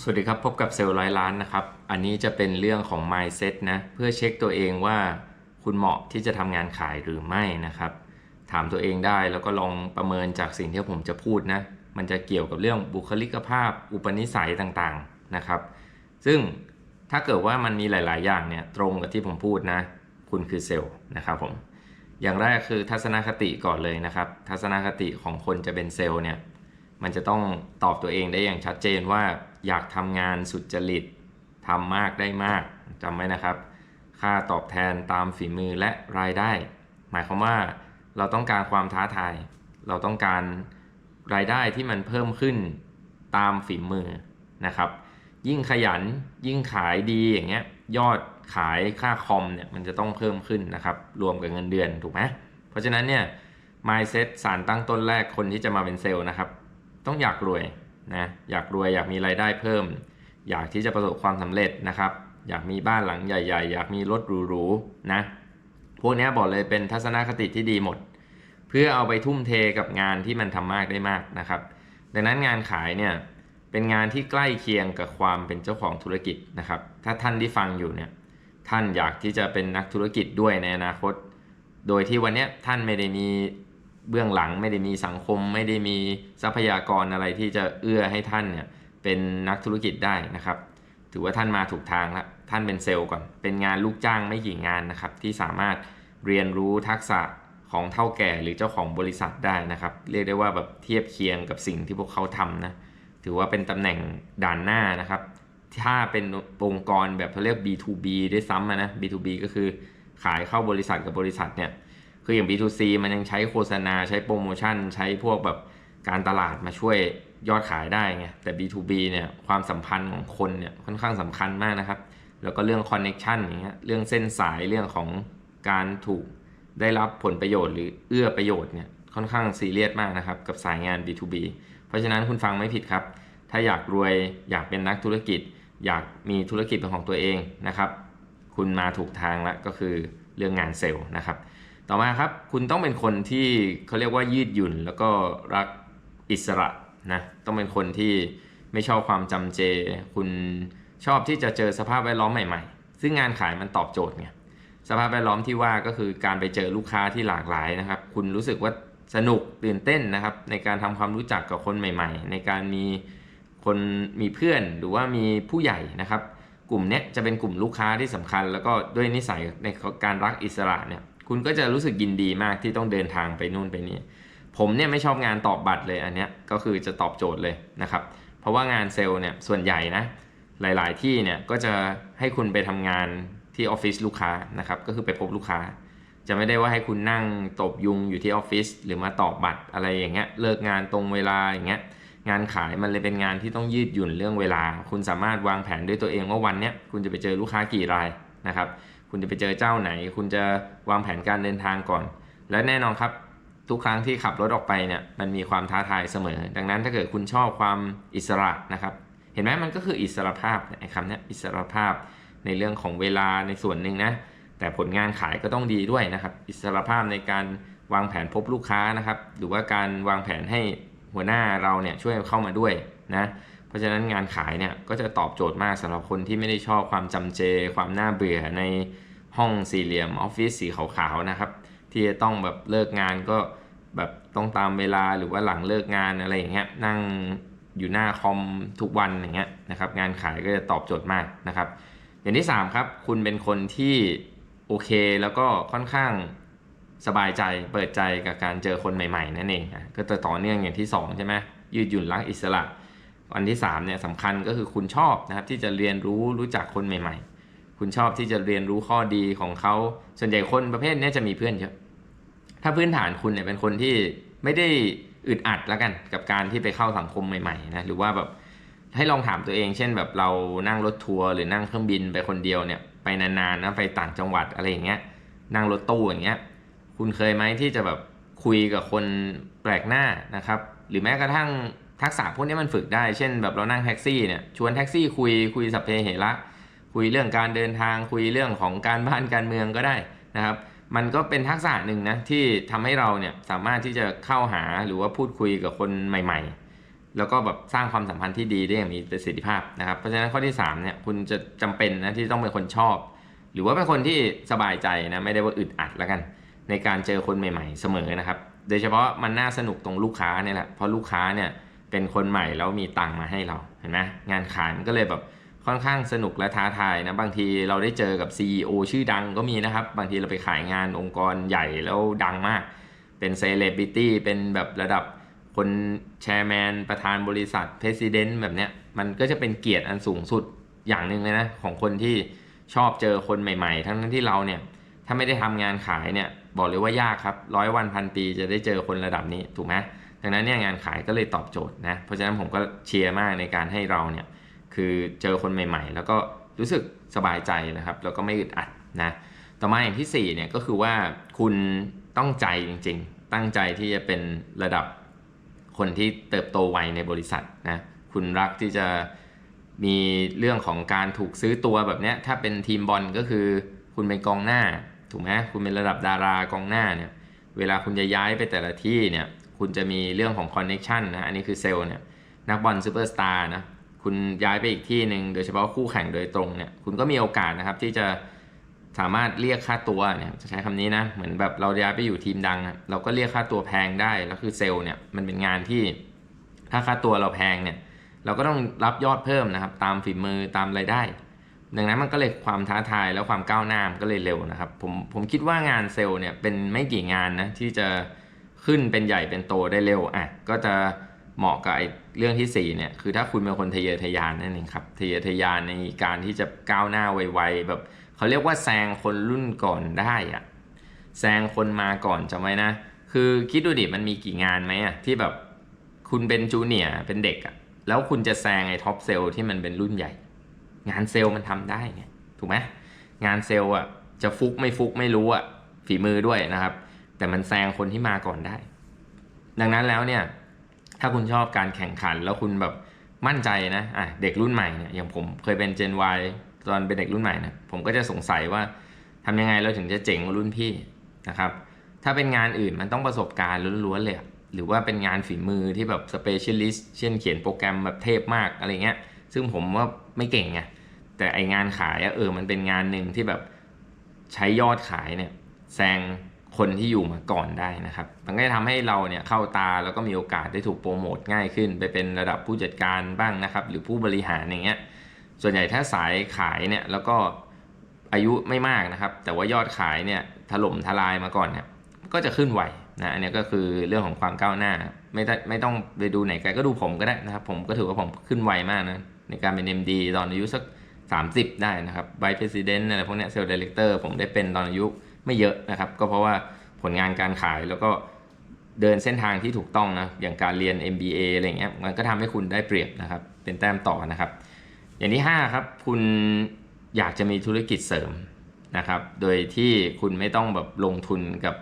สวัสดีครับ พบกับเซลล์ร้อยล้านนะครับ อันนี้จะเป็นเรื่องของ mindset นะ เพื่อเช็คตัวเองว่าคุณเหมาะที่จะทำงานขายหรือไม่นะครับ ถามตัวเองได้แล้วก็ลองประเมินจากสิ่งที่ผมจะพูดนะ มันจะเกี่ยวกับเรื่องบุคลิกภาพ อุปนิสัยต่างๆนะครับ ซึ่งถ้าเกิดว่ามันมีหลาย ๆ อย่างเนี่ยตรงกับที่ผมพูดนะ คุณคือเซลล์นะครับผม อย่างแรกคือทัศนคติก่อนเลยนะครับ ทัศนคติของคนจะเป็นเซลล์เนี่ย มันจะต้องตอบตัวเองได้อย่างชัดเจนว่า อยากทำงานสุจริตทำมากได้มากจำไว้นะครับ ค่าตอบแทนตามฝีมือและรายได้ หมายความว่าเราต้องการความท้าทาย เราต้องการรายได้ที่มันเพิ่มขึ้นตามฝีมือนะครับ ยิ่งขยันยิ่งขายดีอย่างเงี้ยยอดขายค่าคอมเนี่ยมันจะต้องเพิ่มขึ้นนะครับ รวมกับเงินเดือนถูกไหมเพราะฉะนั้นเนี่ย mindset สารตั้งต้นแรกคนที่จะมาเป็นเซลล์นะครับ ต้องอยากรวย นะอยากรวยอยากมีรายได้เพิ่ม อยากที่จะประสบความสำเร็จนะครับ อยากมีบ้านหลังใหญ่ๆ อยากมีรถหรูๆนะพวกนี้บอกเลยเป็นทัศนคติที่ดีหมด เพื่อเอาไปทุ่มเทกับงานที่มันทำมากได้มากนะครับ ดังนั้นงานขายเนี่ยเป็นงานที่ใกล้เคียงกับความเป็นเจ้าของธุรกิจนะครับ ถ้าท่านที่ฟังอยู่เนี่ยท่านอยากที่จะเป็นนักธุรกิจด้วยในอนาคต โดยที่วันนี้ท่านไม่ได้มี เบื้องหลังไม่ได้มีสังคมไม่ได้มีทรัพยากรอะไรที่จะเอื้อให้ท่านเนี่ยเป็นนักธุรกิจได้นะครับ ถือว่าท่านมาถูกทางแล้วท่านเป็นเซลล์ก่อน เป็นงานลูกจ้างไม่กี่งานนะครับ ที่สามารถเรียนรู้ทักษะของเท่าแก่หรือเจ้าของบริษัทได้นะครับ เรียกได้ว่าแบบเทียบเคียงกับสิ่งที่พวกเขาทำนะถือว่าเป็นตำแหน่งด่านหน้านะครับ ถ้าเป็นองค์กรแบบเขาเรียก B2B ด้วยซ้ำนะ B2B ก็คือขายเข้าบริษัทกับบริษัทเนี่ย คืออย่าง B2C มันยังใช้โฆษณาใช้โปรโมชั่น ใช้พวกแบบการตลาดมาช่วยยอดขายได้ไงแต่ B2B เนี่ยความสัมพันธ์ของคนเนี่ยค่อนข้างสำคัญมากนะครับ แล้วก็เรื่องคอนเน็ชันอย่างเงี้ยเรื่องเส้นสายเรื่องของการถูกได้รับผลประโยชน์หรือเอื้อประโยชน์เนี่ยค่อนข้างซีเรียสมากนะครับ กับสายงาน B2B เพราะฉะนั้นคุณฟังไม่ผิดครับ ถ้าอยากรวยอยากเป็นนักธุรกิจ อยากมีธุรกิจเป็นของตัวเองนะครับ คุณมาถูกทางแล้วก็คือเรื่องงานเซลล์นะครับ ต่อมาครับคุณต้องเป็นคนที่เขาเรียกว่ายืดหยุ่น แล้วก็รักอิสระนะต้องเป็นคนที่ไม่ชอบความจำเจ คุณชอบที่จะเจอสภาพแวดล้อมใหม่ๆ ซึ่งงานขายมันตอบโจทย์ไงสภาพแวดล้อมที่ว่าก็คือการไปเจอลูกค้าที่หลากหลายนะครับ คุณรู้สึกว่าสนุกตื่นเต้นนะครับ ในการทำความรู้จักกับคนใหม่ ๆ ในการมีคนมีเพื่อนหรือว่ามีผู้ใหญ่นะครับ กลุ่มนี้จะเป็นกลุ่มลูกค้าที่สำคัญ แล้วก็ด้วยนิสัยในการรักอิสระเนี่ย คุณก็จะรู้สึกยินดีมากที่ต้องเดินทางไปนู่นไปนี่ผมเนี่ยไม่ชอบงานตอบบัตรเลยอันเนี้ยก็คือจะตอบโจทย์เลยนะครับ เพราะว่างานเซลล์เนี่ยส่วนใหญ่นะหลาย ๆ ที่เนี่ยก็จะให้คุณไปทำงานที่ออฟฟิศลูกค้านะครับก็คือไปพบลูกค้า จะไม่ได้ว่าให้คุณนั่งตบยุงอยู่ที่ออฟฟิศหรือมาตอบบัตรอะไรอย่างเงี้ยเลิกงานตรงเวลาอย่างเงี้ยงานขายมันเลยเป็นงานที่ต้องยืดหยุ่นเรื่องเวลา คุณสามารถวางแผนด้วยตัวเองว่าวันเนี้ยคุณจะไปเจอลูกค้ากี่รายนะครับ คุณจะไปเจอเจ้าไหน คุณจะวางแผนการเดินทางก่อน และแน่นอนครับ ทุกครั้งที่ขับรถออกไปเนี่ยมันมีความท้าทายเสมอ ดังนั้นถ้าเกิดคุณชอบความอิสระนะครับ เห็นไหมมันก็คืออิสระภาพไอ้คำนี้อิสระภาพในเรื่องของเวลาในส่วนหนึ่งนะแต่ผลงานขายก็ต้องดีด้วยนะครับ อิสระภาพในการวางแผนพบลูกค้านะครับ หรือว่าการวางแผนให้หัวหน้าเราเนี่ยช่วยเข้ามาด้วยนะ เพราะฉะนั้นงานขายเนี่ยก็จะตอบโจทย์มากสำหรับคนที่ไม่ได้ชอบความจำเจ ความน่าเบื่อในห้องสี่เหลี่ยมออฟฟิศสีขาวๆนะครับ ที่จะต้องแบบเลิกงานก็แบบต้องตามเวลาหรือว่าหลังเลิกงานอะไรอย่างเงี้ยนั่งอยู่หน้าคอมทุกวันอย่างเงี้ยนะครับงานขายก็จะตอบโจทย์มากนะครับ อย่างที่ 3 ครับ คุณเป็นคนที่โอเคแล้วก็ค่อนข้างสบายใจเปิดใจกับการเจอคนใหม่ๆ นั่นเองก็จะต่อเนื่องอย่างที่ 2 ใช่ไหมยืดหยุ่นรักอิสระ อันที่3เนี่ยสำคัญก็คือคุณชอบนะครับที่จะเรียนรู้รู้จักคนใหม่ ๆ คุณชอบที่จะเรียนรู้ข้อดีของเขาส่วนใหญ่คนประเภทนี้จะมีเพื่อนเยอะถ้าพื้นฐานคุณเนี่ยเป็นคนที่ไม่ได้อึดอัดแล้วกันกับการที่ไปเข้าสังคมใหม่ๆนะหรือว่าแบบให้ลองถามตัวเอง เช่นแบบเรานั่งรถทัวร์หรือนั่งเครื่องบินไปคนเดียวเนี่ยไปนานๆนะไปต่างจังหวัดอะไรอย่างเงี้ยนั่งรถตู้อย่างเงี้ยคุณเคยไหมที่จะแบบคุยกับคนแปลกหน้านะครับ หรือแม้กระทั่ง ทักษะพวกนี้มันฝึกได้ เช่นแบบเรานั่งแท็กซี่เนี่ยชวนแท็กซี่คุยคุยสัพเพเหระคุยเรื่องการเดินทางคุยเรื่องของการบ้านการเมืองก็ได้นะครับ มันก็เป็นทักษะหนึ่งนะที่ทำให้เราเนี่ยสามารถที่จะเข้าหาหรือว่าพูดคุยกับคนใหม่ ๆ แล้วก็แบบสร้างความสัมพันธ์ที่ดีได้อย่างมีประสิทธิภาพนะครับ เพราะฉะนั้นข้อที่3เนี่ยคุณจะจำเป็นนะที่ต้องเป็นคนชอบ หรือว่าเป็นคนที่สบายใจนะไม่ได้ว่าอึดอัดแล้วกัน ในการเจอคนใหม่ ๆ เสมอนะครับ โดยเฉพาะมันน่าสนุกตรงลูกค้าเนี่ยแหละเพราะลูกค้าเนี่ย เป็นคนใหม่แล้วมีตังมาให้เราเห็นไหมงานขายมันก็เลยแบบค่อนข้างสนุกและท้าทายนะบางทีเราได้เจอกับ CEO ชื่อดังก็มีนะครับ บางทีเราไปขายงานองค์กรใหญ่แล้วดังมาก เป็นเซเลบริตี้เป็นแบบระดับคนแชร์แมนประธานบริษัทเพรสิดเนต์แบบเนี้ยมันก็จะเป็นเกียรติอันสูงสุดอย่างหนึ่งเลยนะ ของคนที่ชอบเจอคนใหม่ๆ ทั้งที่เราเนี่ย ถ้าไม่ได้ทำงานขายเนี่ย บอกเลยว่ายากครับร้อยวันพันปีจะได้เจอคนระดับนี้ถูกไหม ดังนั้นเนี่ยงานขายก็เลยตอบโจทย์นะ เพราะฉะนั้นผมก็เชียร์มากในการให้เราเนี่ยคือเจอคนใหม่ ๆ แล้วก็รู้สึกสบายใจนะครับ แล้วก็ไม่อึดอัดนะ ต่อมาอย่างที่4เนี่ยก็คือว่าคุณต้องใจจริง ๆ ตั้งใจที่จะเป็นระดับคนที่เติบโตไวในบริษัทนะ คุณรักที่จะมีเรื่องของการถูกซื้อตัวแบบเนี้ยถ้าเป็นทีมบอลก็คือคุณเป็นกองหน้า ถูกไหมคุณเป็นระดับดารากองหน้าเนี่ย เวลาคุณจะย้ายไปแต่ละที่เนี่ย คุณจะมีเรื่องของคอนเน็ชันนะอันนี้คือเซลล์เนี่ยนักบอลซูเปอร์สตาร์นะคุณย้ายไปอีกที่หนึ่งโดยเฉพาะคู่แข่งโดยตรงเนี่ยคุณก็มีโอกาสนะครับที่จะสามารถเรียกค่าตัวเนี่ยจะใช้คำนี้นะเหมือนแบบเราย้ายไปอยู่ทีมดัง เราก็เรียกค่าตัวแพงได้แล้วคือเซลล์เนี่ยมันเป็นงานที่ถ้าค่าตัวเราแพงเนี่ยเราก็ต้องรับยอดเพิ่มนะครับ ตามฝีมือตามรายได้ ดังนั้นมันก็เลยความท้าทายแล้วความก้าวหน้ามันก็เลยเร็วนะครับผมผมคิดว่างานเซลล์เนี่ยเป็นไม่กี่งานนะที่จะ ขึ้นเป็นใหญ่เป็นโตได้เร็วอะก็จะเหมาะกับไอ้เรื่องที่ 4 เนี่ย คือถ้าคุณเป็นคนทะเยอทะยานนั่นเองครับทะเยอทะยานในการที่จะก้าวหน้าไวๆแบบเขาเรียกว่าแซงคนรุ่นก่อนได้อะแซงคนมาก่อนจำไว้นะ คือคิดดูดิมันมีกี่งานไหมอะที่แบบคุณเป็นจูเนียร์เป็นเด็กอะแล้วคุณจะแซงไอ้ท็อปเซลล์ที่มันเป็นรุ่นใหญ่ งานเซลล์มันทำได้ไงถูกไหมงานเซลล์อะจะฟุกไม่ฟุกไม่รู้อะฝีมือด้วยนะครับ แต่มันแซงคนที่มาก่อนได้ ดังนั้นแล้วเนี่ย ถ้าคุณชอบการแข่งขันแล้วคุณแบบมั่นใจนะอะเด็กรุ่นใหม่เนี่ยอย่างผมเคยเป็น Gen Y ตอนเป็นเด็กรุ่นใหม่นะผมก็จะสงสัยว่าทำยังไงเราถึงจะเจ๋งกว่ารุ่นพี่นะครับ ถ้าเป็นงานอื่นมันต้องประสบการณ์ล้วนๆเลยหรือว่าเป็นงานฝีมือที่แบบ specialist เช่นเขียนโปรแกรมแบบเทพมากอะไรเงี้ย ซึ่งผมว่าไม่เก่งไงแต่ไองานขายเออมันเป็นงานหนึ่งที่แบบใช้ยอดขายเนี่ยแซง คนที่อยู่มาก่อนได้นะครับ มันก็จะทำให้เราเนี่ยเข้าตาแล้วก็มีโอกาสได้ถูกโปรโมทง่ายขึ้น ไปเป็นระดับผู้จัดการบ้างนะครับ หรือผู้บริหารอย่างเงี้ย ส่วนใหญ่ถ้าสายขายเนี่ยแล้วก็อายุไม่มากนะครับ แต่ว่ายอดขายเนี่ยถล่มทลายมาก่อนเนี่ยก็จะขึ้นไวนะอันนี้ก็คือเรื่องของความก้าวหน้า ไม่ได้ไม่ต้องไปดูไหนไกลก็ดูผมก็ได้นะครับ ผมก็ถือว่าผมขึ้นไวมากนะในการเป็น MD ตอนอายุสัก 30 ได้นะครับ Vice President อะไรพวกเนี้ย Sales Director ผมได้เป็นตอนอายุ ไม่เยอะนะครับ ก็เพราะว่าผลงานการขายแล้วก็เดินเส้นทางที่ถูกต้องนะอย่างการเรียน MBA อะไรเงี้ยมันก็ทำให้คุณได้เปรียบนะครับ เป็นแต้มต่อนะครับ อย่างที่ 5 ครับ คุณอยากจะมีธุรกิจเสริมนะครับ โดยที่คุณไม่ต้องแบบลงทุนกับ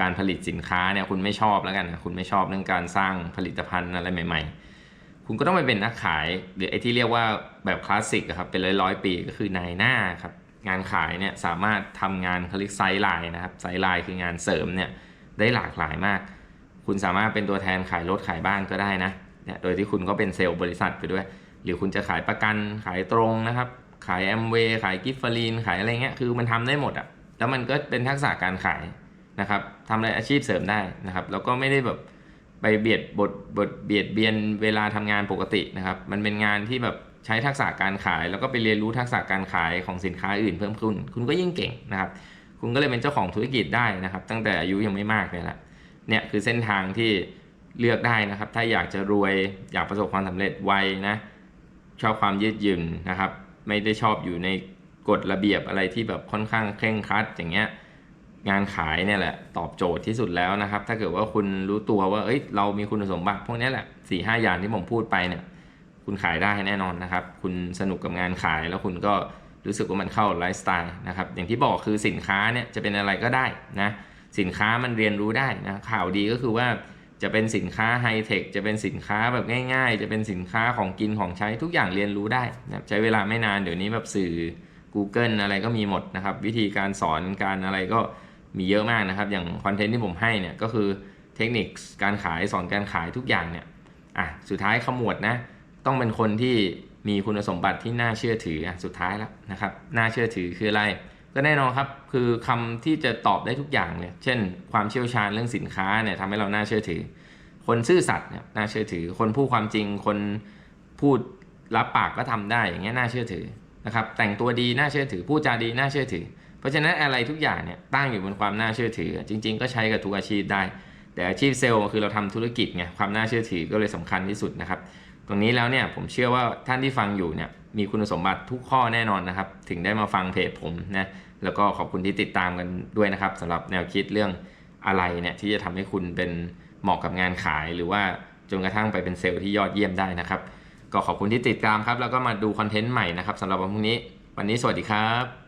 การผลิตสินค้าเนี่ยคุณไม่ชอบแล้วกันนะคุณไม่ชอบเรื่องการสร้างผลิตภัณฑ์อะไรใหม่ ๆ คุณก็ต้องไปเป็นนักขายหรือไอ้ที่เรียกว่าแบบคลาสสิกครับเป็นร้อยร้อยๆปีก็คือนายหน้าครับ งานขายเนี่ยสามารถทำงานเขาเรียกไซด์ไลน์นะครับไซด์ไลน์คืองานเสริมเนี่ยได้หลากหลายมาก คุณสามารถเป็นตัวแทนขายรถขายบ้านก็ได้นะเนี่ยโดยที่คุณก็เป็นเซลล์บริษัทไปด้วย หรือคุณจะขายประกันขายตรงนะครับ ขายแอมเวย์ขายกิฟต์ฟรีนขายอะไรเงี้ยคือมันทำได้หมดอะแล้วมันก็เป็นทักษะการขายนะครับทำอะไรอาชีพเสริมได้นะครับ แล้วก็ไม่ได้แบบไปเบียดบทบทเบียดเบียนเวลาทำงานปกตินะครับ มันเป็นงานที่แบบ ใช้ทักษะการขาย แล้วก็ไปเรียนรู้ทักษะการขายของสินค้าอื่นเพิ่มขึ้น คุณก็ยิ่งเก่งนะครับ คุณก็เลยเป็นเจ้าของธุรกิจได้นะครับ ตั้งแต่อายุยังไม่มากเลยแหละเนี่ยคือเส้นทางที่เลือกได้นะครับ ถ้าอยากจะรวยอยากประสบความสำเร็จไวนะชอบความยืดหยุ่นนะครับ ไม่ได้ชอบอยู่ในกฎระเบียบอะไรที่แบบค่อนข้างเคร่งครัดอย่างเงี้ยงานขายเนี่ยแหละตอบโจทย์ที่สุดแล้วนะครับ ถ้าเกิดว่าคุณรู้ตัวว่าเอ้ยเรามีคุณสมบัติพวกนี้แหละสี่ห้าอย่างที่ผมพูดไปเนี่ย คุณขายได้แน่นอนนะครับ คุณสนุกกับงานขายแล้วคุณก็รู้สึกว่ามันเข้าไลฟ์สไตล์นะครับ อย่างที่บอกคือสินค้าเนี่ยจะเป็นอะไรก็ได้นะ สินค้ามันเรียนรู้ได้นะ ข่าวดีก็คือว่าจะเป็นสินค้าไฮเทค จะเป็นสินค้าแบบง่ายๆ จะเป็นสินค้าของกินของใช้ทุกอย่างเรียนรู้ได้นะใช้เวลาไม่นานเดี๋ยวนี้แบบสื่อ Google อะไรก็มีหมดนะครับ วิธีการสอนการอะไรก็มีเยอะมากนะครับ อย่างคอนเทนต์ที่ผมให้เนี่ยก็คือเทคนิคการขายสอนการขายทุกอย่างเนี่ย อะ สุดท้ายขมวดนะ ต้องเป็นคนที่มีคุณสมบัติที่น่าเชื่อถือสุดท้ายแล้วนะครับน่าเชื่อถือคืออะไร ก็แน่นอนครับคือคำที่จะตอบได้ทุกอย่างเลยเช่น ความเชี่ยวชาญเรื่องสินค้าเนี่ยทำให้เราน่าเชื่อถือ คนซื่อสัตย์เนี่ยน่าเชื่อถือ คนพูดความจริง คนพูดรับปากก็ทำได้อย่างเงี้ยน่าเชื่อถือนะครับแต่งตัวดีน่าเชื่อถือพูดจาดีน่าเชื่อถือ เพราะฉะนั้นอะไรทุกอย่างเนี่ยตั้งอยู่บนความน่าเชื่อถือ จริง ๆ ก็ใช้กับทุกอาชีพได้ แต่อาชีพเซลล์คือเราทำธุรกิจไงความน่าเชื่อถือก็เลยสำคัญที่สุดนะครับ ตรงนี้แล้วเนี่ยผมเชื่อว่าท่านที่ฟังอยู่เนี่ยมีคุณสมบัติทุกข้อแน่นอนนะครับ ถึงได้มาฟังเพจผมนะแล้วก็ขอบคุณที่ติดตามกันด้วยนะครับสำหรับแนวคิดเรื่องอะไรเนี่ยที่จะทำให้คุณเป็นเหมาะกับงานขาย หรือว่าจนกระทั่งไปเป็นเซลล์ที่ยอดเยี่ยมได้นะครับ ก็ขอบคุณที่ติดตามครับ แล้วก็มาดูคอนเทนต์ใหม่นะครับสำหรับวันพรุ่งนี้ วันนี้สวัสดีครับ